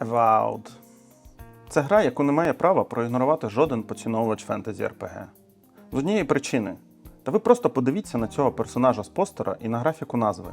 Avowed. Це гра, яку не має права проігнорувати жоден поціновувач фентезі РПГ. З однієї причини. Та ви просто подивіться на цього персонажа з постера і на графіку назви.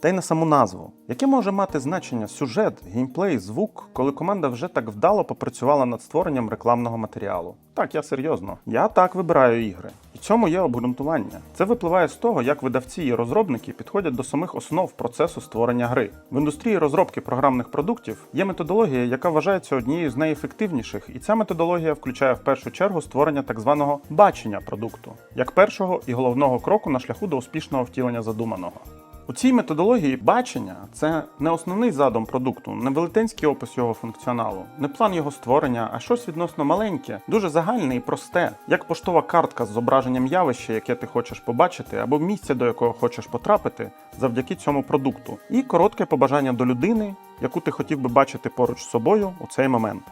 Та й на саму назву. Яке може мати значення сюжет, геймплей, звук, коли команда вже так вдало попрацювала над створенням рекламного матеріалу? Так, я серйозно. Я так вибираю ігри. Цьому є обґрунтування. Це випливає з того, як видавці і розробники підходять до самих основ процесу створення гри. В індустрії розробки програмних продуктів є методологія, яка вважається однією з найефективніших, і ця методологія включає в першу чергу створення так званого бачення продукту, як першого і головного кроку на шляху до успішного втілення задуманого. У цій методології бачення це не основний задум продукту, не велетенський опис його функціоналу, не план його створення, а щось відносно маленьке, дуже загальне і просте, як поштова картка з зображенням явища, яке ти хочеш побачити, або місця, до якого хочеш потрапити, завдяки цьому продукту, і коротке побажання до людини, яку ти хотів би бачити поруч з собою у цей момент.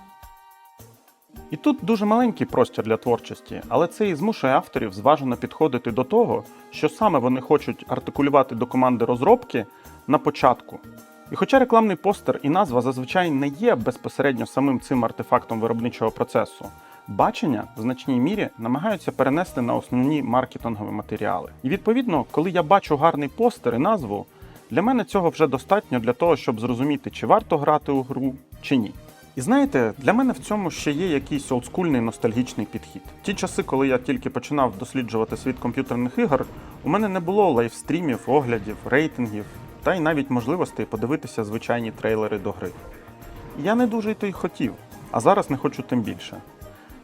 І тут дуже маленький простір для творчості, але це і змушує авторів зважено підходити до того, що саме вони хочуть артикулювати до команди розробки на початку. І хоча рекламний постер і назва зазвичай не є безпосередньо самим цим артефактом виробничого процесу, бачення в значній мірі намагаються перенести на основні маркетингові матеріали. І відповідно, коли я бачу гарний постер і назву, для мене цього вже достатньо для того, щоб зрозуміти, чи варто грати у гру, чи ні. І знаєте, для мене в цьому ще є якийсь олдскульний ностальгічний підхід. Ті часи, коли я тільки починав досліджувати світ комп'ютерних ігор, у мене не було лайвстрімів, оглядів, рейтингів та й навіть можливостей подивитися звичайні трейлери до гри. Я не дуже й то й хотів, а зараз не хочу тим більше.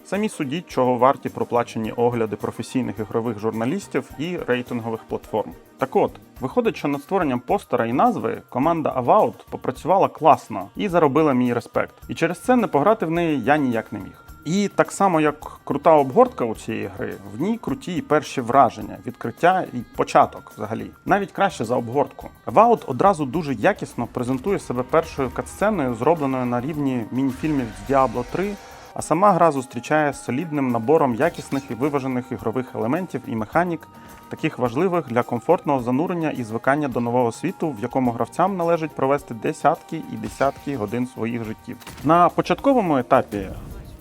Самі судіть, чого варті проплачені огляди професійних ігрових журналістів і рейтингових платформ. Так от, виходить, що над створенням постера і назви команда Avowed попрацювала класно і заробила мій респект. І через це не пограти в неї я ніяк не міг. І так само, як крута обгортка у цієї гри, в ній круті і перші враження, відкриття і початок взагалі. Навіть краще за обгортку. Avowed одразу дуже якісно презентує себе першою катсценою, зробленою на рівні мініфільмів з Diablo 3, а сама гра зустрічає солідним набором якісних і виважених ігрових елементів і механік, таких важливих для комфортного занурення і звикання до нового світу, в якому гравцям належить провести десятки і десятки годин своїх життів. На початковому етапі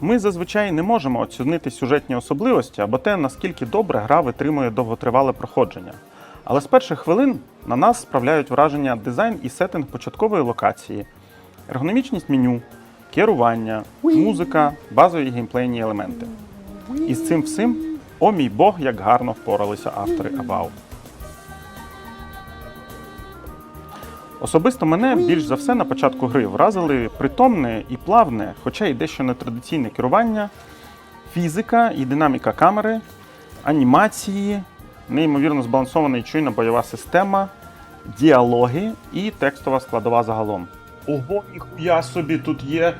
ми зазвичай не можемо оцінити сюжетні особливості або те, наскільки добре гра витримує довготривале проходження. Але з перших хвилин на нас справляють враження дизайн і сеттинг початкової локації, ергономічність меню, керування, музика, базові геймплейні елементи. І з цим всім, о мій Бог, як гарно впоралися автори About. Особисто мене більш за все на початку гри вразили притомне і плавне, хоча й дещо нетрадиційне керування, фізика і динаміка камери, анімації, неймовірно збалансована і чуйна бойова система, діалоги і текстова складова загалом. Ого, ніхуя собі тут є е,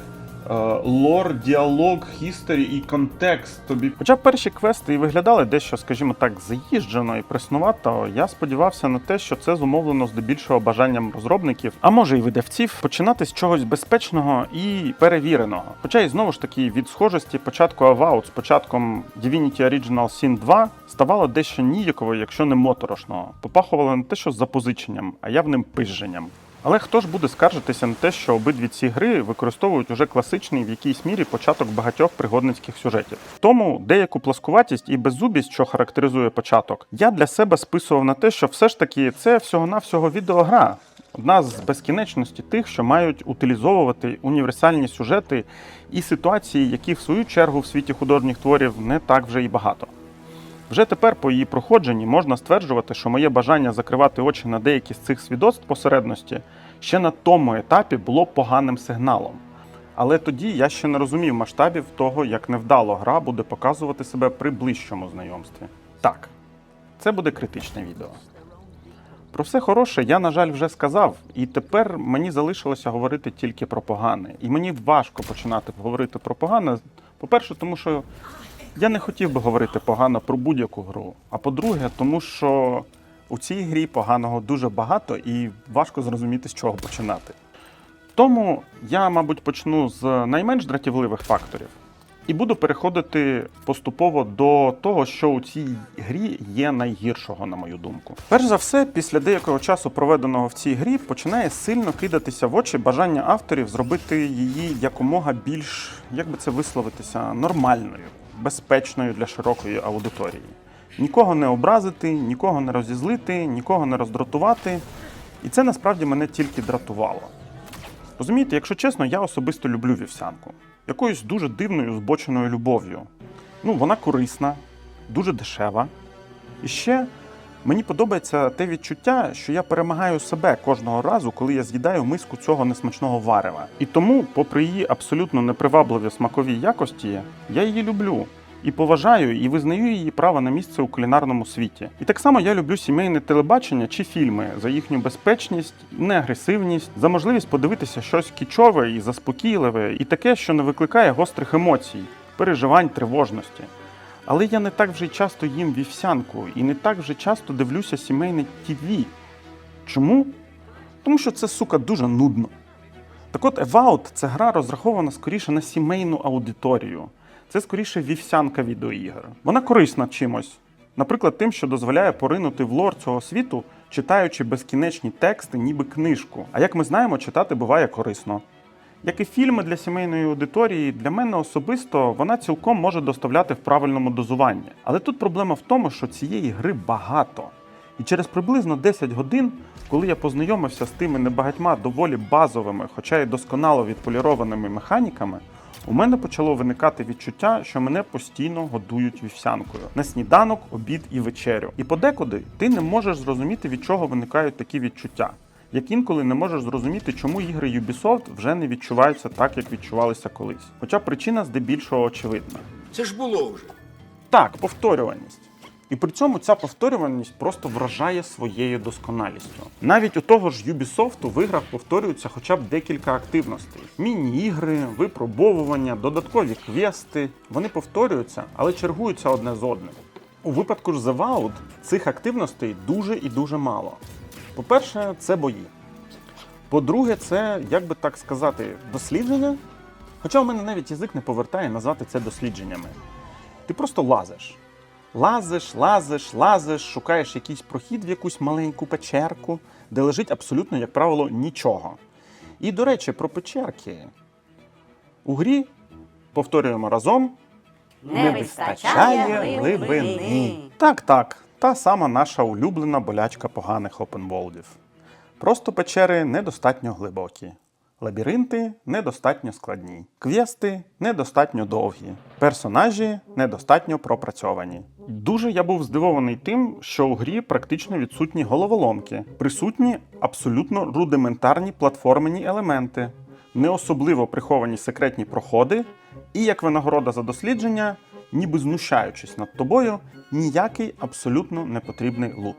лор, діалог, хісторі і контекст. Тобі. Хоча перші квести і виглядали дещо, скажімо так, заїжджено і преснувато, я сподівався на те, що це зумовлено здебільшого бажанням розробників, а може й видавців, починати з чогось безпечного і перевіреного. Хоча і знову ж таки від схожості початку Avowed з початком Divinity Original Sin 2 ставало дещо ніяково, якщо не моторошного. Попахувало не те, що запозиченням, а явним пижженням. Але хто ж буде скаржитися на те, що обидві ці гри використовують уже класичний в якійсь мірі початок багатьох пригодницьких сюжетів. Тому деяку пласкуватість і беззубість, що характеризує початок, я для себе списував на те, що все ж таки це всього-навсього відеогра. Одна з безкінечності тих, що мають утилізовувати універсальні сюжети і ситуації, які в свою чергу в світі художніх творів не так вже і багато. Вже тепер по її проходженні можна стверджувати, що моє бажання закривати очі на деякі з цих свідоцтв посередності ще на тому етапі було поганим сигналом. Але тоді я ще не розумів масштабів того, як невдало гра буде показувати себе при ближчому знайомстві. Так, це буде критичне відео. Про все хороше я, на жаль, вже сказав, і тепер мені залишилося говорити тільки про погане. І мені важко починати говорити про погане. По-перше, тому що я не хотів би говорити погано про будь-яку гру. А по-друге, тому що у цій грі поганого дуже багато і важко зрозуміти, з чого починати. Тому я, мабуть, почну з найменш дратівливих факторів. І буду переходити поступово до того, що у цій грі є найгіршого, на мою думку. Перш за все, після деякого часу, проведеного в цій грі, починає сильно кидатися в очі бажання авторів зробити її якомога більш, як би це висловитися, нормальною, безпечною для широкої аудиторії. Нікого не образити, нікого не розізлити, нікого не роздратувати. І це насправді мене тільки дратувало. Розумієте, якщо чесно, я особисто люблю вівсянку. Якоюсь дуже дивною збоченою любов'ю. Ну, вона корисна, дуже дешева. І ще мені подобається те відчуття, що я перемагаю себе кожного разу, коли я з'їдаю миску цього несмачного варева. І тому, попри її абсолютно непривабливі смакові якості, я її люблю. І поважаю і визнаю її право на місце у кулінарному світі. І так само я люблю сімейне телебачення чи фільми за їхню безпечність, неагресивність, за можливість подивитися щось кічове і заспокійливе, і таке, що не викликає гострих емоцій, переживань, тривожності. Але я не так вже часто їм вівсянку і не так вже часто дивлюся сімейне ТВ. Чому? Тому що це, сука, дуже нудно. Так от Evout – це гра розрахована скоріше на сімейну аудиторію. Це скоріше вівсянка відеоігр. Вона корисна чимось. Наприклад, тим, що дозволяє поринути в лор цього світу, читаючи безкінечні тексти, ніби книжку. А як ми знаємо, читати буває корисно. Як і фільми для сімейної аудиторії, для мене особисто вона цілком може доставляти в правильному дозуванні. Але тут проблема в тому, що цієї гри багато. І через приблизно 10 годин, коли я познайомився з тими небагатьма доволі базовими, хоча й досконало відполірованими механіками, у мене почало виникати відчуття, що мене постійно годують вівсянкою на сніданок, обід і вечерю. І подекуди ти не можеш зрозуміти, від чого виникають такі відчуття. Як інколи не можеш зрозуміти, чому ігри Ubisoft вже не відчуваються так, як відчувалися колись. Хоча причина здебільшого очевидна. Це ж було вже. Так, повторюваність. І при цьому ця повторюваність просто вражає своєю досконалістю. Навіть у того ж Ubisoft в іграх повторюються хоча б декілька активностей: міні-ігри, випробовування, додаткові квести. Вони повторюються, але чергуються одне з одним. У випадку ж The Vault цих активностей дуже і дуже мало. По-перше, це бої. По-друге, це, як би так сказати, дослідження. Хоча у мене навіть язик не повертає назвати це дослідженнями. Ти просто лазиш. Лазиш, лазиш, лазиш, шукаєш якийсь прохід в якусь маленьку печерку, де лежить абсолютно, як правило, нічого. І, до речі, про печерки. У грі, повторюємо разом, Не вистачає глибини. Так, так, та сама наша улюблена болячка поганих опенволдів. Просто печери недостатньо глибокі. Лабіринти недостатньо складні, квести недостатньо довгі, персонажі недостатньо пропрацьовані. Дуже я був здивований тим, що у грі практично відсутні головоломки, присутні абсолютно рудиментарні платформені елементи, не особливо приховані секретні проходи, і як винагорода за дослідження, ніби знущаючись над тобою, ніякий абсолютно непотрібний лут.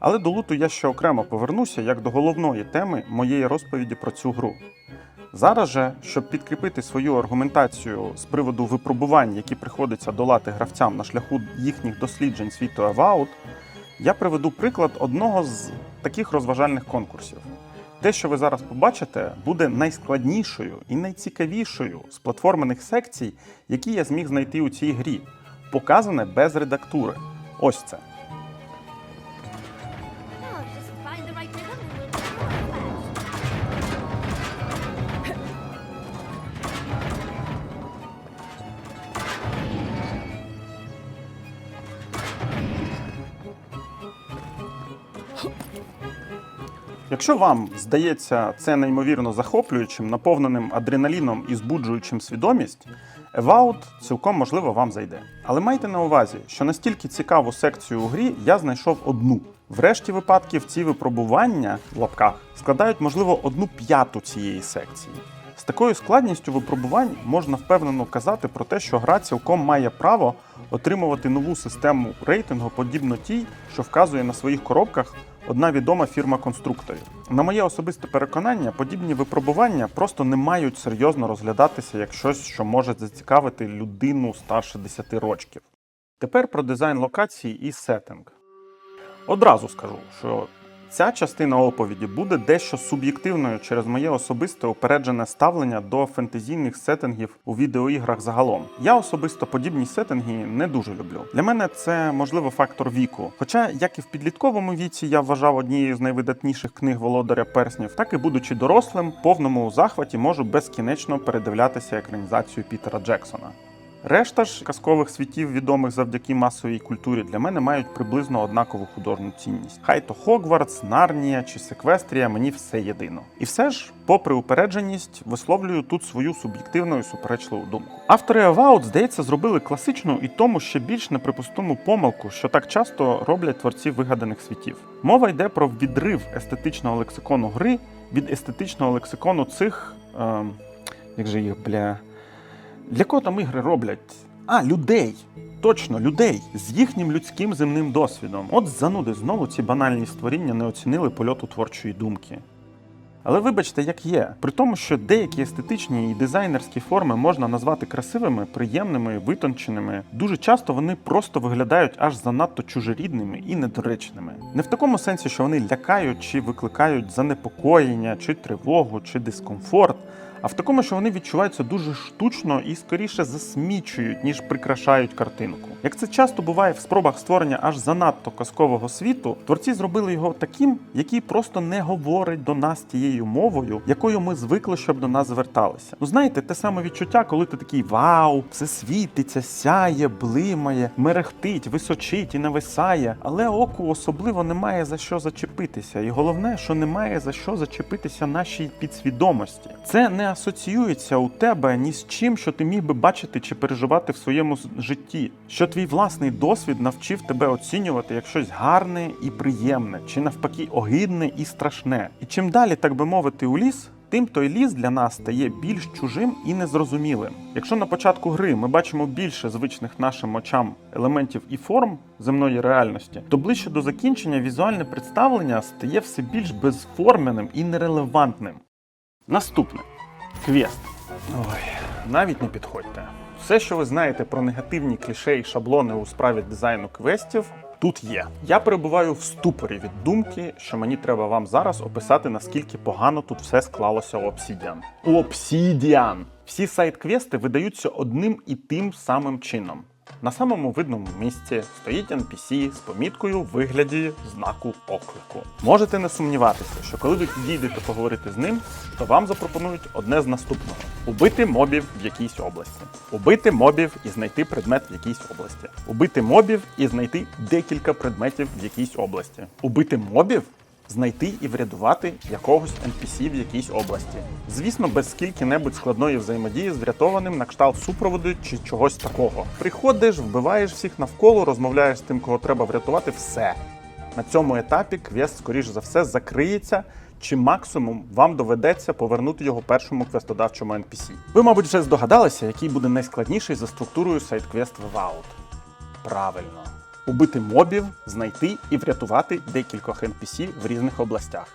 Але до луту я ще окремо повернуся як до головної теми моєї розповіді про цю гру. Зараз же, щоб підкріпити свою аргументацію з приводу випробувань, які приходиться долати гравцям на шляху їхніх досліджень світу Evout, я приведу приклад одного з таких розважальних конкурсів. Те, що ви зараз побачите, буде найскладнішою і найцікавішою з платформених секцій, які я зміг знайти у цій грі, показане без редактури. Ось це. Якщо вам здається це неймовірно захоплюючим, наповненим адреналіном і збуджуючим свідомість, Evout цілком можливо вам зайде. Але майте на увазі, що настільки цікаву секцію у грі я знайшов одну. Врешті випадків ці випробування в лапках складають, можливо, одну п'яту цієї секції. З такою складністю випробувань можна впевнено казати про те, що гра цілком має право отримувати нову систему рейтингу, подібно тій, що вказує на своїх коробках одна відома фірма конструкторів. На моє особисте переконання, подібні випробування просто не мають серйозно розглядатися як щось, що може зацікавити людину старше 10 років. Тепер про дизайн локації і сеттинг. Одразу скажу, що Ця частина оповіді буде дещо суб'єктивною через моє особисте упереджене ставлення до фентезійних сеттингів у відеоіграх загалом. Я особисто подібні сеттинги не дуже люблю. Для мене це можливо фактор віку. Хоча, як і в підлітковому віці, я вважав однією з найвидатніших книг володаря перснів, так і будучи дорослим, повному захваті можу безкінечно передивлятися екранізацію Пітера Джексона. Решта ж казкових світів, відомих завдяки масовій культурі, для мене мають приблизно однакову художню цінність. Хай то Хогвартс, Нарнія чи Секвестрія, мені все єдино. І все ж, попри упередженість, висловлюю тут свою суб'єктивну і суперечливу думку. Автори Avowed, здається, зробили класичну і тому ще більш неприпустиму помилку, що так часто роблять творці вигаданих світів. Мова йде про відрив естетичного лексикону гри від естетичного лексикону цих. Е, як же їх, бля. Для кого там ігри роблять? А, людей. Точно, людей з їхнім людським земним досвідом. От зануди знову ці банальні створіння не оцінили польоту творчої думки. Але вибачте, як є, при тому, що деякі естетичні і дизайнерські форми можна назвати красивими, приємними, витонченими, дуже часто вони просто виглядають аж занадто чужорідними і недоречними. Не в такому сенсі, що вони лякають чи викликають занепокоєння, чи тривогу, чи дискомфорт, а в такому, що вони відчуваються дуже штучно і скоріше засмічують, ніж прикрашають картинку. Як це часто буває в спробах створення аж занадто казкового світу, творці зробили його таким, який просто не говорить до нас тією мовою, якою ми звикли, щоб до нас зверталися. Ну знаєте, те саме відчуття, коли ти такий вау, все світиться, сяє, блимає, мерехтить, височить і нависає, але оку особливо немає за що зачепитися. І головне, що немає за що зачепитися нашій підсвідомості. Це не асоціюється у тебе ні з чим, що ти міг би бачити чи переживати в своєму житті. Що твій власний досвід навчив тебе оцінювати як щось гарне і приємне, чи навпаки огидне і страшне. І чим далі, так би мовити, у ліс. Тим той ліс для нас стає більш чужим і незрозумілим. Якщо на початку гри ми бачимо більше звичних нашим очам елементів і форм земної реальності, то ближче до закінчення візуальне представлення стає все більш безформеним і нерелевантним. Наступне квест. Ой, навіть не підходьте. Все, що ви знаєте про негативні кліше і шаблони у справі дизайну квестів, тут є. Я перебуваю в ступорі від думки, що мені треба вам зараз описати, наскільки погано тут все склалося у Obsidian. У Obsidian! Всі сайт-квести видаються одним і тим самим чином. На самому видному місці стоїть NPC з поміткою в вигляді знаку оклику. Можете не сумніватися, що коли ви підійдете поговорити з ним, то вам запропонують одне з наступного: убити мобів в якійсь області, убити мобів і знайти предмет в якійсь області, убити мобів і знайти декілька предметів в якійсь області, убити мобів знайти і врятувати якогось NPC в якійсь області. Звісно, без скільки-небудь складної взаємодії з врятованим на кшталт супроводу чи чогось такого. Приходиш, вбиваєш всіх навколо, розмовляєш з тим, кого треба врятувати, все. На цьому етапі квест, скоріш за все, закриється. Чи максимум вам доведеться повернути його першому квестодавчому NPC. Ви, мабуть, вже здогадалися, який буде найскладніший за структурою сайт-квест Виваут. Правильно. Убити мобів, знайти і врятувати декількох NPC в різних областях.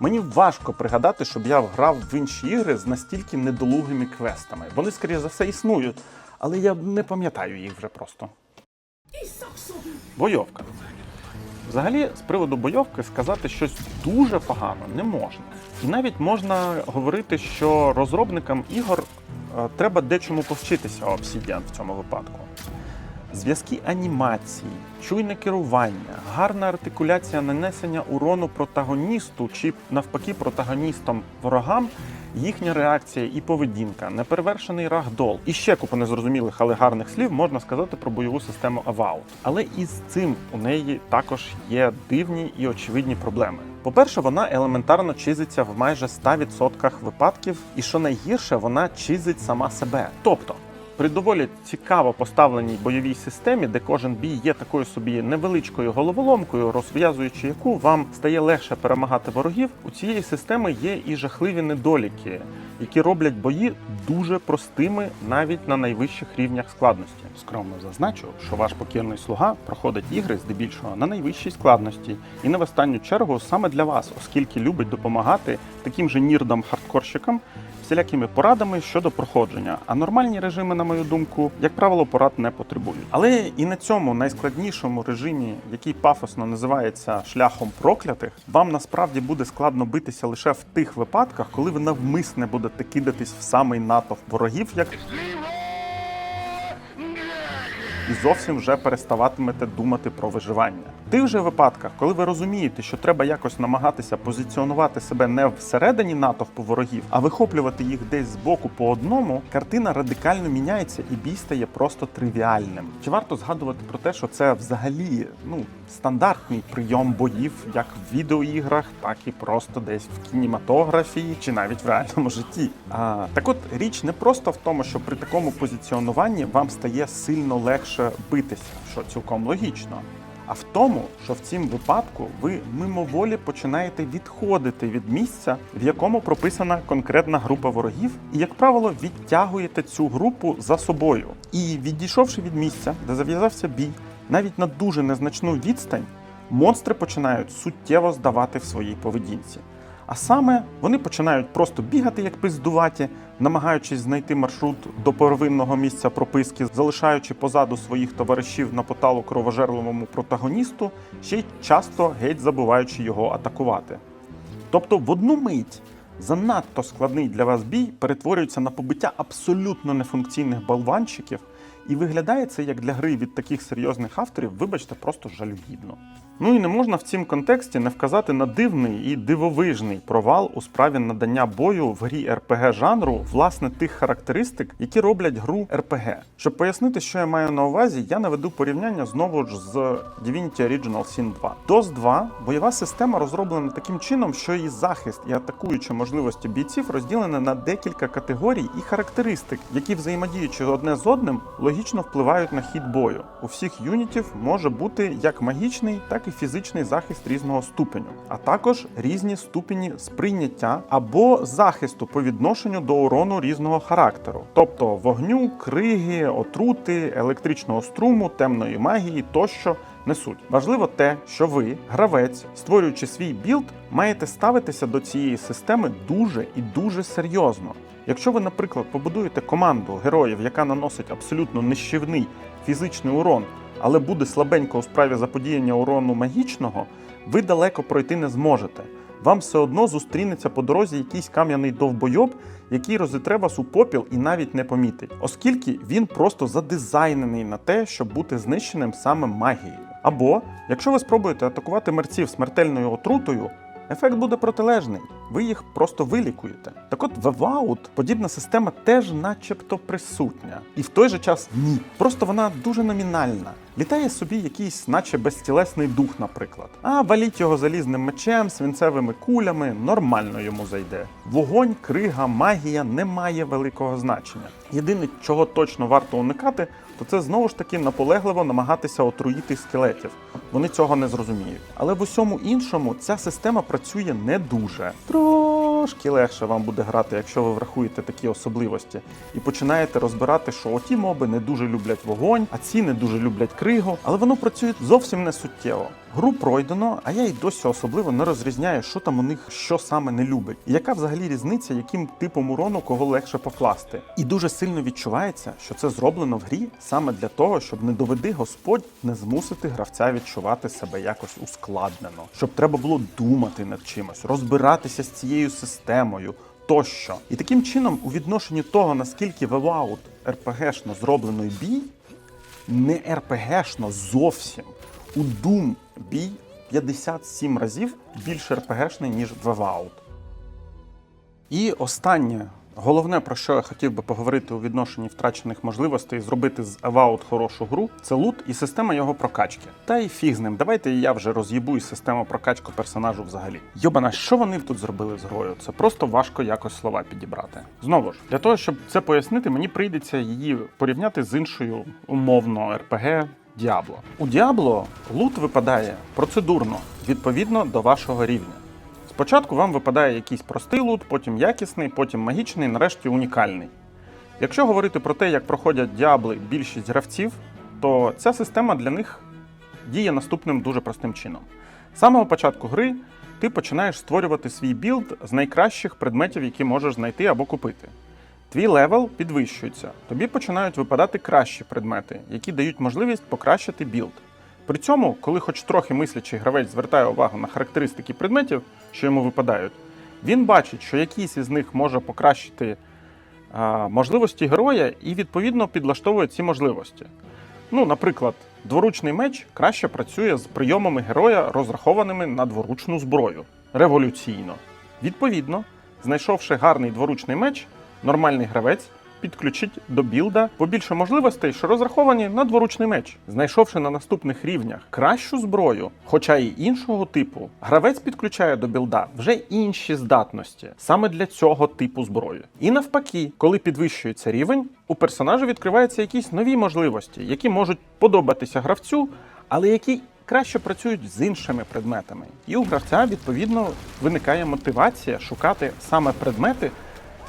Мені важко пригадати, щоб я грав в інші ігри з настільки недолугими квестами. Вони, скоріше за все, існують, але я не пам'ятаю їх вже просто. Бойовка. Взагалі, з приводу бойовки сказати щось дуже погано не можна. І навіть можна говорити, що розробникам ігор е, треба дечому повчитися Obsidian в цьому випадку. Зв'язки анімації, чуйне керування, гарна артикуляція нанесення урону протагоністу чи навпаки протагоністам ворогам, їхня реакція і поведінка, неперевершений рагдол. І ще купа незрозумілих, але гарних слів можна сказати про бойову систему Avowed. Але і з цим у неї також є дивні і очевидні проблеми. По-перше, вона елементарно чизиться в майже 100% випадків, і що найгірше, вона чизить сама себе. Тобто. При доволі цікаво поставленій бойовій системі, де кожен бій є такою собі невеличкою головоломкою, розв'язуючи яку вам стає легше перемагати ворогів, у цієї системи є і жахливі недоліки, які роблять бої дуже простими навіть на найвищих рівнях складності. Скромно зазначу, що ваш покірний слуга проходить ігри здебільшого на найвищій складності, і не в останню чергу саме для вас, оскільки любить допомагати таким же нірдам-хардкорщикам всілякими порадами щодо проходження. А нормальні режими, на мою думку, як правило, порад не потребують. Але і на цьому найскладнішому режимі, який пафосно називається шляхом проклятих, вам насправді буде складно битися лише в тих випадках, коли ви навмисне будете кидатись в самий натовп ворогів, як і зовсім вже переставатимете думати про виживання. Тих же випадках, коли ви розумієте, що треба якось намагатися позиціонувати себе не всередині натовпу ворогів, а вихоплювати їх десь збоку по одному, картина радикально міняється і бій стає просто тривіальним. Чи варто згадувати про те, що це взагалі ну стандартний прийом боїв, як в відеоіграх, так і просто десь в кінематографії чи навіть в реальному житті. А так от річ не просто в тому, що при такому позиціонуванні вам стає сильно легше битися, що цілком логічно. А в тому, що в цім випадку ви мимоволі починаєте відходити від місця, в якому прописана конкретна група ворогів, і, як правило, відтягуєте цю групу за собою. І відійшовши від місця, де зав'язався бій, навіть на дуже незначну відстань, монстри починають суттєво здавати в своїй поведінці. А саме вони починають просто бігати як пиздуваті, намагаючись знайти маршрут до первинного місця прописки, залишаючи позаду своїх товаришів на поталу кровожерливому протагоністу, ще й часто геть забуваючи його атакувати. Тобто в одну мить занадто складний для вас бій перетворюється на побиття абсолютно нефункційних болванчиків, і виглядає це як для гри від таких серйозних авторів, вибачте, просто жалюгідно. Ну і не можна в цім контексті не вказати на дивний і дивовижний провал у справі надання бою в грі РПГ жанру власне тих характеристик, які роблять гру РПГ. Щоб пояснити, що я маю на увазі, я наведу порівняння знову ж з Divinity Original Sin 2. DOS 2 бойова система розроблена таким чином, що її захист і атакуючі можливості бійців розділені на декілька категорій і характеристик, які взаємодіючи одне з одним, логічно впливають на хід бою. У всіх юнітів може бути як магічний, так і фізичний захист різного ступеню, а також різні ступені сприйняття або захисту по відношенню до урону різного характеру, тобто вогню, криги, отрути, електричного струму, темної магії тощо. Несуть важливо те, що ви, гравець, створюючи свій білд, маєте ставитися до цієї системи дуже і дуже серйозно. Якщо ви, наприклад, побудуєте команду героїв, яка наносить абсолютно нищівний фізичний урон, але буде слабенько у справі заподіяння урону магічного, ви далеко пройти не зможете. Вам все одно зустрінеться по дорозі якийсь кам'яний довбойоб, який розітре вас у попіл і навіть не помітить, оскільки він просто задизайнений на те, щоб бути знищеним саме магією. Або якщо ви спробуєте атакувати мерців смертельною отрутою, ефект буде протилежний. Ви їх просто вилікуєте. Так от в Evout подібна система теж начебто присутня. І в той же час ні. Просто вона дуже номінальна. Літає собі якийсь, наче безтілесний дух, наприклад. А валіть його залізним мечем, свинцевими кулями, нормально йому зайде. Вогонь, крига, магія не має великого значення. Єдине, чого точно варто уникати, то це знову ж таки наполегливо намагатися отруїти скелетів. Вони цього не зрозуміють. Але в усьому іншому ця система працює не дуже. Трошки легше вам буде грати, якщо ви врахуєте такі особливості, і починаєте розбирати, що оті моби не дуже люблять вогонь, а ці не дуже люблять кригу, але воно працює зовсім не суттєво. Гру пройдено, а я й досі особливо не розрізняю, що там у них що саме не любить, і яка взагалі різниця, яким типом урону кого легше покласти. І дуже сильно відчувається, що це зроблено в грі саме для того, щоб не доведи Господь не змусити гравця відчувати себе якось ускладнено, щоб треба було думати над чимось, розбиратися з цією системою. Тощо, і таким чином, у відношенні того, наскільки Fallout РПГшно зроблений бій, не РПГшно зовсім. У Doom бій 57 разів більш РПГшний, ніж в Evout. І останнє, головне, про що я хотів би поговорити у відношенні втрачених можливостей зробити з Evout хорошу гру, це лут і система його прокачки. Та й фіг з ним. Давайте я вже роз'їбую систему прокачки персонажу взагалі. Йобана, що вони тут зробили з грою? Це просто важко якось слова підібрати. Знову ж, для того, щоб це пояснити, мені прийдеться її порівняти з іншою умовно РПГ Діабло. У Діабло лут випадає процедурно відповідно до вашого рівня. Спочатку вам випадає якийсь простий лут, потім якісний, потім магічний, нарешті унікальний. Якщо говорити про те, як проходять діабли більшість гравців, то ця система для них діє наступним дуже простим чином. З самого початку гри ти починаєш створювати свій білд з найкращих предметів, які можеш знайти або купити. Твій левел підвищується, тобі починають випадати кращі предмети, які дають можливість покращити білд. При цьому, коли хоч трохи мислячий гравець звертає увагу на характеристики предметів, що йому випадають, він бачить, що якийсь із них може покращити а, можливості героя і відповідно підлаштовує ці можливості. Ну, наприклад, дворучний меч краще працює з прийомами героя, розрахованими на дворучну зброю революційно. Відповідно, знайшовши гарний дворучний меч, нормальний гравець підключить до білда побільше можливостей, що розраховані на дворучний меч. Знайшовши на наступних рівнях кращу зброю, хоча й іншого типу, гравець підключає до білда вже інші здатності саме для цього типу зброї. І навпаки, коли підвищується рівень, у персонажа відкриваються якісь нові можливості, які можуть подобатися гравцю, але які краще працюють з іншими предметами. І у гравця відповідно виникає мотивація шукати саме предмети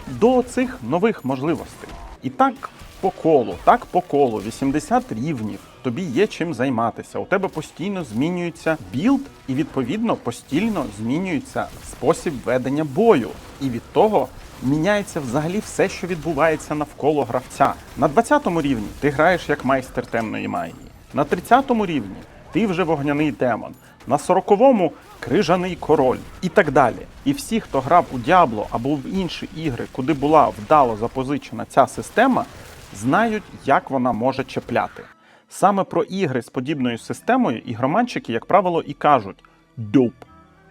до цих нових можливостей. І так по колу, так по колу, 80 рівнів. Тобі є чим займатися. У тебе постійно змінюється білд, і відповідно постійно змінюється спосіб ведення бою. І від того міняється взагалі все, що відбувається навколо гравця. На 20 рівні ти граєш як майстер темної магії. На 30 рівні ти вже вогняний демон. На 40-му крижаний король і так далі. І всі, хто грав у Діабло або в інші ігри, куди була вдало запозичена ця система, знають, як вона може чіпляти. Саме про ігри з подібною системою ігроманчики, як правило, і кажуть доп,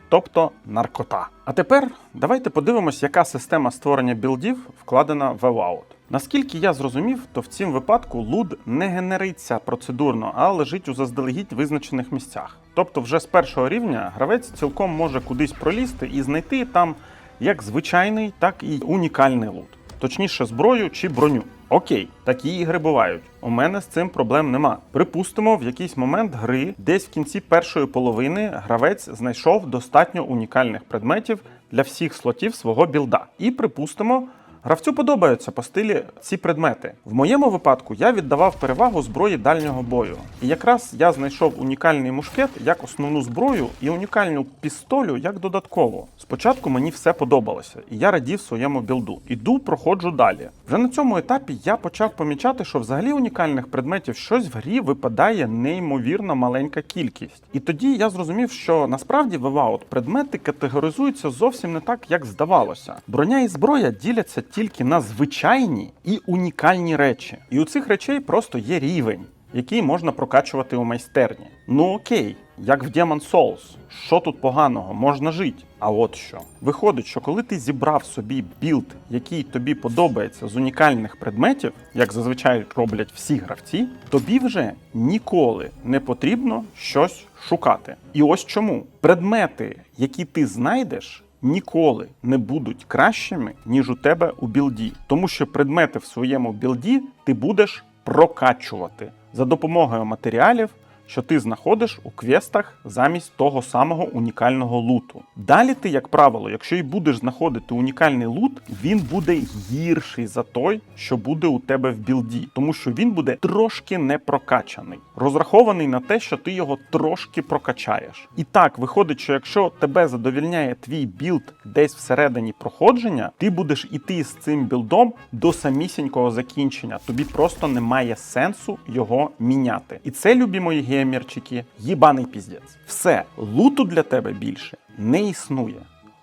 тобто наркота. А тепер давайте подивимось, яка система створення білдів вкладена в Evout. Наскільки я зрозумів, то в цім випадку луд не генериться процедурно, а лежить у заздалегідь визначених місцях. Тобто, вже з першого рівня гравець цілком може кудись пролізти і знайти там як звичайний, так і унікальний лут, точніше, зброю чи броню. Окей, такі ігри бувають. У мене з цим проблем нема. Припустимо, в якийсь момент гри, десь в кінці першої половини, гравець знайшов достатньо унікальних предметів для всіх слотів свого білда. І припустимо, Гравцю подобаються по стилі ці предмети. В моєму випадку я віддавав перевагу зброї дальнього бою. І якраз я знайшов унікальний мушкет як основну зброю і унікальну пістолю як додаткову. Спочатку мені все подобалося, і я радів своєму білду. Іду, проходжу далі. Вже на цьому етапі я почав помічати, що взагалі унікальних предметів щось в грі випадає неймовірно маленька кількість. І тоді я зрозумів, що насправді в Evout предмети категоризуються зовсім не так, як здавалося. Броня і зброя діляться тільки на звичайні і унікальні речі. І у цих речей просто є рівень, який можна прокачувати у майстерні. Ну окей, як в Demon Souls. Що тут поганого? Можна жити. А от що. Виходить, що коли ти зібрав собі білд, який тобі подобається з унікальних предметів, як зазвичай роблять всі гравці, тобі вже ніколи не потрібно щось шукати. І ось чому предмети, які ти знайдеш, ніколи не будуть кращими, ніж у тебе у білді, тому що предмети в своєму білді ти будеш прокачувати. За допомогою матеріалів, що ти знаходиш у квестах замість того самого унікального луту. Далі ти, як правило, якщо і будеш знаходити унікальний лут, він буде гірший за той, що буде у тебе в білді, тому що він буде трошки не прокачаний, розрахований на те, що ти його трошки прокачаєш. І так виходить, що якщо тебе задовільняє твій білд десь всередині проходження, ти будеш іти з цим білдом до самісінького закінчення. Тобі просто немає сенсу його міняти. І це, любі мої геймерчики, їбаний піздець. Все, луту для тебе більше не існує.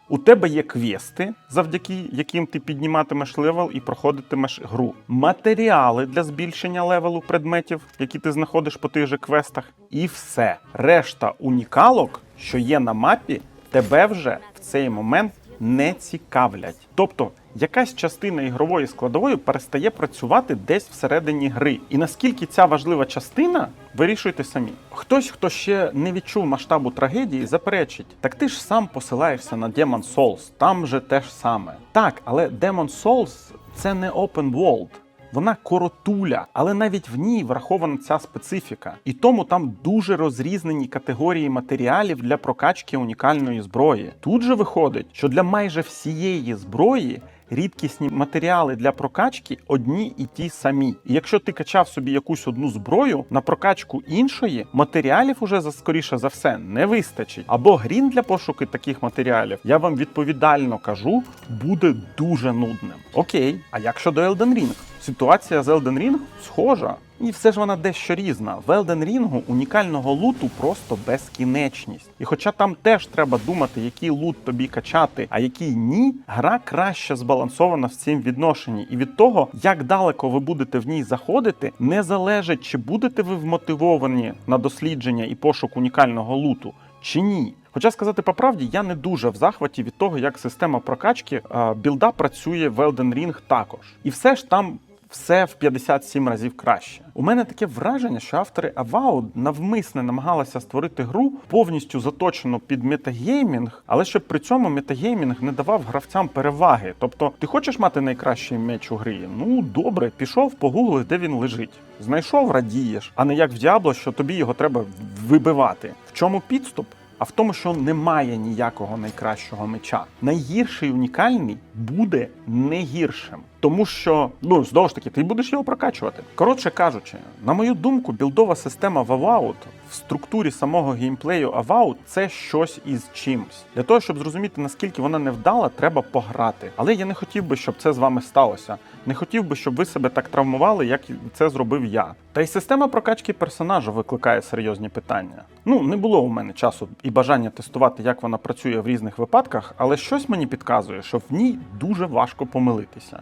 У тебе є квести, завдяки яким ти підніматимеш левел і проходитимеш гру. Матеріали для збільшення левелу предметів, які ти знаходиш по тих же квестах, і все. Решта унікалок, що є на мапі, тебе вже в цей момент не цікавлять. Тобто якась частина ігрової складової перестає працювати десь всередині гри. І наскільки ця важлива частина, вирішуйте самі. Хтось, хто ще не відчув масштабу трагедії, заперечить: так ти ж сам посилаєшся на Demon Souls, там же те ж саме. Так, але Demon Souls це не open world. Вона коротуля, але навіть в ній врахована ця специфіка. І тому там дуже розрізнені категорії матеріалів для прокачки унікальної зброї. Тут же виходить, що для майже всієї зброї рідкісні матеріали для прокачки одні і ті самі. І якщо ти качав собі якусь одну зброю, на прокачку іншої матеріалів уже за скоріше за все не вистачить. Або грін для пошуки таких матеріалів, я вам відповідально кажу, буде дуже нудним. Окей, а як щодо Elden Ring? Ситуація з Elden Ring схожа. І все ж вона дещо різна. В Elden Ring унікального луту просто безкінечність. І хоча там теж треба думати, який лут тобі качати, а який ні, гра краще збалансована в цім відношенні. І від того, як далеко ви будете в ній заходити, не залежить, чи будете ви вмотивовані на дослідження і пошук унікального луту, чи ні. Хоча сказати по правді, я не дуже в захваті від того, як система прокачки білда працює в Elden Ring також. І все ж там все в 57 разів краще. У мене таке враження, що автори Avowed навмисне намагалися створити гру повністю заточену під метагеймінг, але щоб при цьому метагеймінг не давав гравцям переваги. Тобто, ти хочеш мати найкращий меч у грі? Ну добре, пішов, погуглив, де він лежить. Знайшов, радієш, а не як в Діабло, що тобі його треба вибивати. В чому підступ? А в тому, що немає ніякого найкращого меча. Найгірший унікальний буде не гіршим. Тому що, ну знову ж таки, ти будеш його прокачувати. Коротше кажучи, на мою думку, білдова система в Avowed в структурі самого геймплею Avowed це щось із чимсь. Для того, щоб зрозуміти, наскільки вона невдала, треба пограти. Але я не хотів би, щоб це з вами сталося. Не хотів би, щоб ви себе так травмували, як це зробив я. Та й система прокачки персонажа викликає серйозні питання. Ну, не було у мене часу і бажання тестувати, як вона працює в різних випадках, але щось мені підказує, що в ній дуже важко помилитися.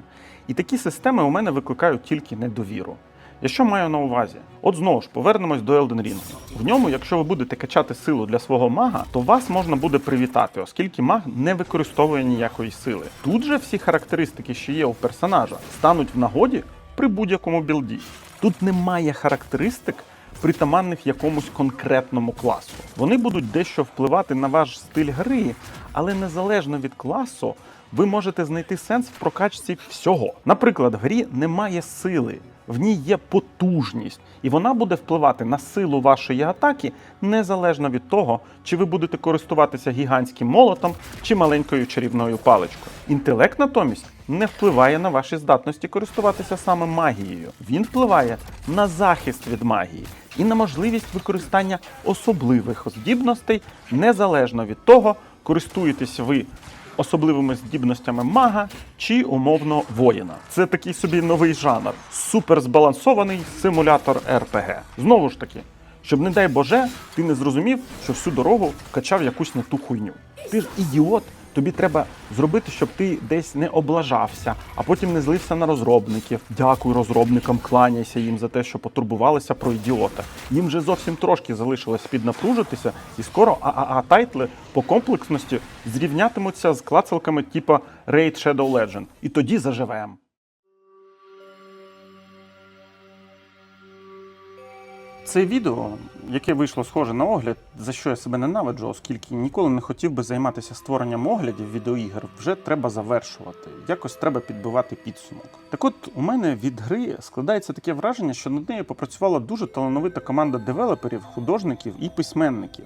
І такі системи у мене викликають тільки недовіру. Я що маю на увазі? От знову ж повернемось до Elden Ring. В ньому, якщо ви будете качати силу для свого мага, то вас можна буде привітати, оскільки маг не використовує ніякої сили. Тут же всі характеристики, що є у персонажа, стануть в нагоді при будь-якому білді. Тут немає характеристик, притаманних якомусь конкретному класу. Вони будуть дещо впливати на ваш стиль гри, але незалежно від класу, ви можете знайти сенс в прокачці всього. Наприклад, в грі немає сили, в ній є потужність, і вона буде впливати на силу вашої атаки незалежно від того, чи ви будете користуватися гігантським молотом чи маленькою чарівною паличкою. Інтелект натомість не впливає на ваші здатності користуватися саме магією. Він впливає на захист від магії і на можливість використання особливих здібностей незалежно від того, користуєтесь ви особливими здібностями мага чи умовно воїна. Це такий собі новий жанр, суперзбалансований симулятор РПГ. Знову ж таки, щоб, не дай Боже, ти не зрозумів, що всю дорогу качав якусь не ту хуйню. Ти ж ідіот. Тобі треба зробити, щоб ти десь не облажався, а потім не злився на розробників. Дякую розробникам, кланяйся їм за те, що потурбувалися про ідіота. Їм вже зовсім трошки залишилось піднапружитися, і скоро ААА тайтли по комплексності зрівнятимуться з клацалками типа Raid Shadow Legend. І тоді заживем. Це відео, яке вийшло схоже на огляд, за що я себе ненавиджу, оскільки ніколи не хотів би займатися створенням оглядів відеоігр, вже треба завершувати. Якось треба підбивати підсумок. Так от у мене від гри складається таке враження, що над нею попрацювала дуже талановита команда девелоперів, художників і письменників,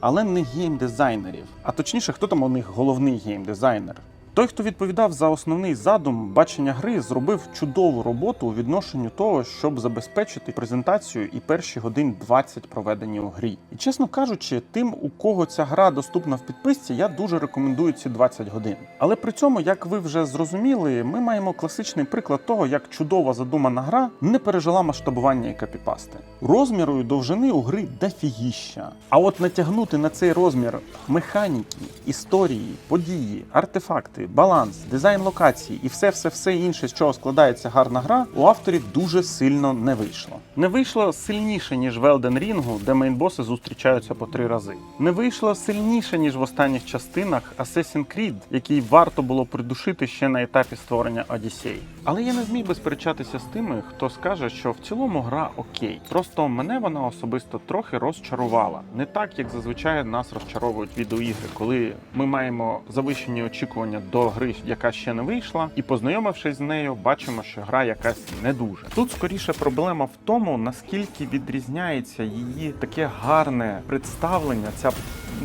але не геймдизайнерів. А точніше, хто там у них головний геймдизайнер. Той, хто відповідав за основний задум бачення гри, зробив чудову роботу у відношенню того, щоб забезпечити презентацію і перші годин 20 проведені у грі. І чесно кажучи, тим, у кого ця гра доступна в підписці, я дуже рекомендую ці 20 годин. Але при цьому, як ви вже зрозуміли, ми маємо класичний приклад того, як чудова задумана гра не пережила масштабування і копіпасти. Розміру і довжини у гри дофігіща. А от натягнути на цей розмір механіки, історії, події, артефакти, баланс, дизайн локацій і все, все, все інше, з чого складається гарна гра, у авторів дуже сильно не вийшло. Не вийшло сильніше ніж в Elden Ring, де мейнбоси зустрічаються по три рази. Не вийшло сильніше ніж в останніх частинах Assassin's Creed, який варто було придушити ще на етапі створення Odyssey. Але я не зміг би сперечатися з тими, хто скаже, що в цілому гра окей. Просто мене вона особисто трохи розчарувала. Не так, як зазвичай нас розчаровують відеоігри, коли ми маємо завищені очікування до гри, яка ще не вийшла, і познайомившись з нею, бачимо, що гра якась не дуже. Тут скоріше проблема в тому, наскільки відрізняється її таке гарне представлення, ця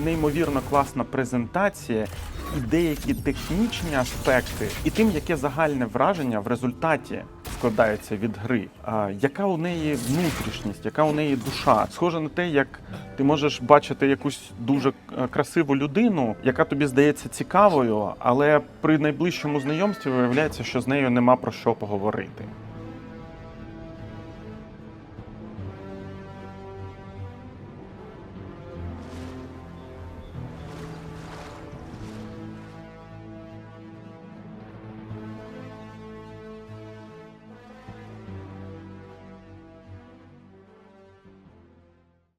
неймовірно класна презентація і деякі технічні аспекти, і тим, яке загальне враження в результаті складається від гри. А, яка у неї внутрішність, яка у неї душа? Схоже на те, як ти можеш бачити якусь дуже е, красиву людину, яка тобі здається цікавою, але при найближчому знайомстві виявляється, що з нею нема про що поговорити.